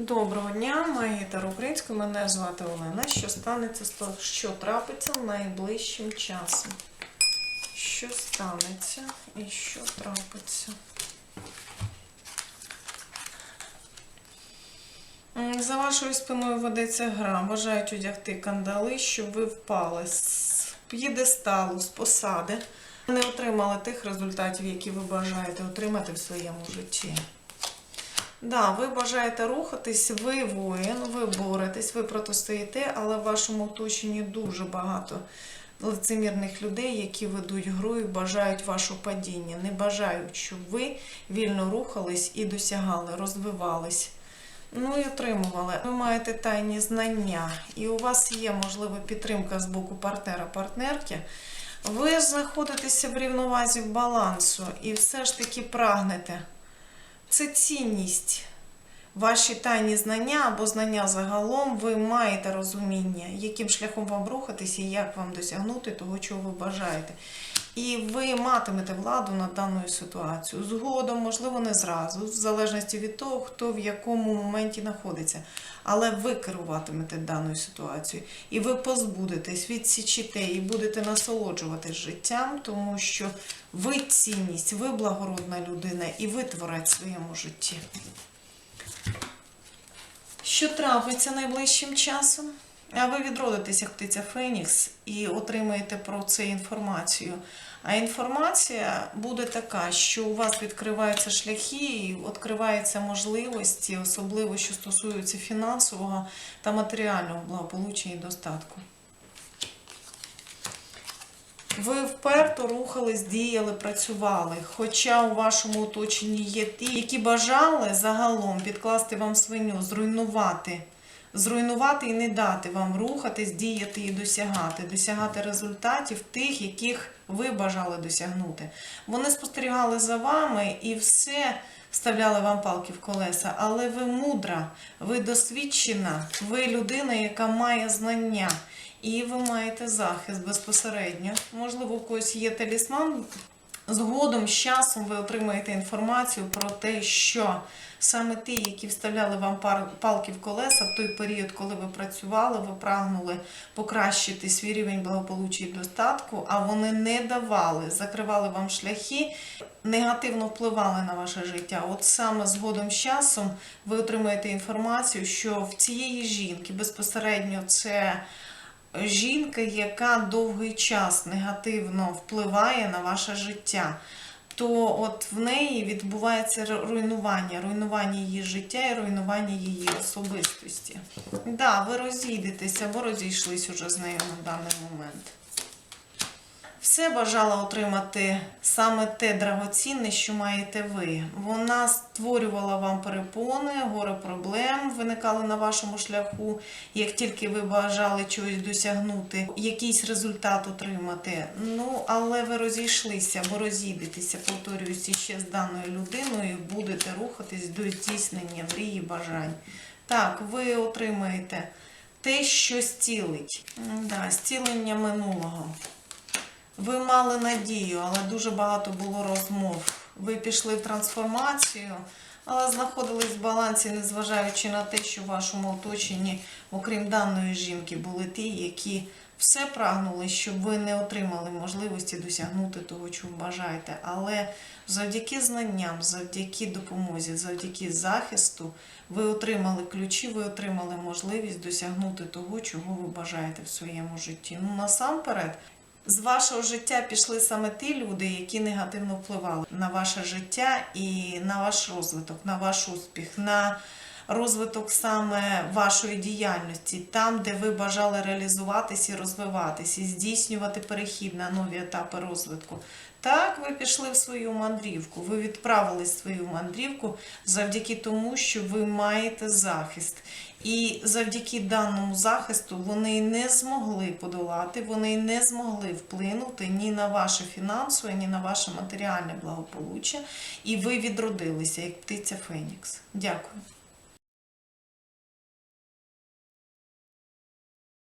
Доброго дня, магітар українською. Мене звати Олена. Що станеться з того, що трапиться найближчим часом? Що станеться і що трапиться? За вашою спиною ведеться гра. Бажають одягти кандали, щоб ви впали з п'єдесталу, з посади, не отримали тих результатів, які ви бажаєте отримати в своєму житті. Да, ви бажаєте рухатись, ви воїн, ви боретесь, ви протистоїте, але в вашому оточенні дуже багато лицемірних людей, які ведуть гру і бажають вашого падіння. Не бажають, щоб ви вільно рухались і досягали, розвивались. Ну і отримували. Ви маєте тайні знання, і у вас є можлива підтримка з боку партнера-партнерки. Ви знаходитеся в рівновазі балансу і все ж таки прагнете. Це цінність. Ваші тайні знання або знання загалом, ви маєте розуміння, яким шляхом вам рухатися і як вам досягнути того, чого ви бажаєте. І ви матимете владу над даною ситуацією. Згодом, можливо, не зразу, в залежності від того, хто в якому моменті знаходиться. Але ви керуватимете даною ситуацією. І ви позбудетесь, відсічите і будете насолоджуватись життям, тому що ви цінність, ви благородна людина і ви творець в своєму житті. Що трапиться найближчим часом? Ви відродитесь як птиця Фенікс і отримаєте про це інформацію. А інформація буде така, що у вас відкриваються шляхи і відкриваються можливості, особливо що стосуються фінансового та матеріального благополуччя і достатку. Ви вперто рухались, діяли, працювали. Хоча у вашому оточенні є ті, які бажали загалом підкласти вам свиню, зруйнувати. Зруйнувати і не дати вам рухатись, діяти і досягати, досягати результатів тих, яких ви бажали досягнути. Вони спостерігали за вами і все вставляли вам палки в колеса, але ви мудра, ви досвідчена, ви людина, яка має знання. І ви маєте захист безпосередньо. Можливо, у когось є талісман. Згодом з часом ви отримаєте інформацію про те, що саме ті, які вставляли вам палки в колеса в той період, коли ви працювали, ви прагнули покращити свій рівень благополуччя і достатку, а вони не давали, закривали вам шляхи, негативно впливали на ваше життя. От саме згодом з часом ви отримаєте інформацію, що в цієї жінки безпосередньо це жінка, яка довгий час негативно впливає на ваше життя, то от в неї відбувається руйнування, руйнування її життя і руйнування її особистості. Так, да, ви розійдетеся або розійшлись уже з нею на даний момент. Все бажала отримати саме те драгоцінне, що маєте ви. Вона створювала вам перепони, горе проблем виникали на вашому шляху. Як тільки ви бажали чогось досягнути, якийсь результат отримати. Ну, але ви розійшлися або розійдетеся, повторююся, ще з даною людиною, і будете рухатись до здійснення мрії, бажань. Так, ви отримаєте те, що зцілить. Да, зцілення минулого. Ви мали надію, але дуже багато було розмов. Ви пішли в трансформацію, але знаходились в балансі, незважаючи на те, що в вашому оточенні, окрім даної жінки, були ті, які все прагнули, щоб ви не отримали можливості досягнути того, чого бажаєте. Але завдяки знанням, завдяки допомозі, завдяки захисту, ви отримали ключі, ви отримали можливість досягнути того, чого ви бажаєте в своєму житті. Ну насамперед. З вашого життя пішли саме ті люди, які негативно впливали на ваше життя і на ваш розвиток, на ваш успіх, на розвиток саме вашої діяльності, там, де ви бажали реалізуватись і розвиватись, і здійснювати перехід на нові етапи розвитку. Так, ви пішли в свою мандрівку, ви відправились в свою мандрівку завдяки тому, що ви маєте захист. І завдяки даному захисту вони не змогли подолати, вони не змогли вплинути ні на ваше фінансове, ні на ваше матеріальне благополуччя. І ви відродилися як птиця Фенікс. Дякую.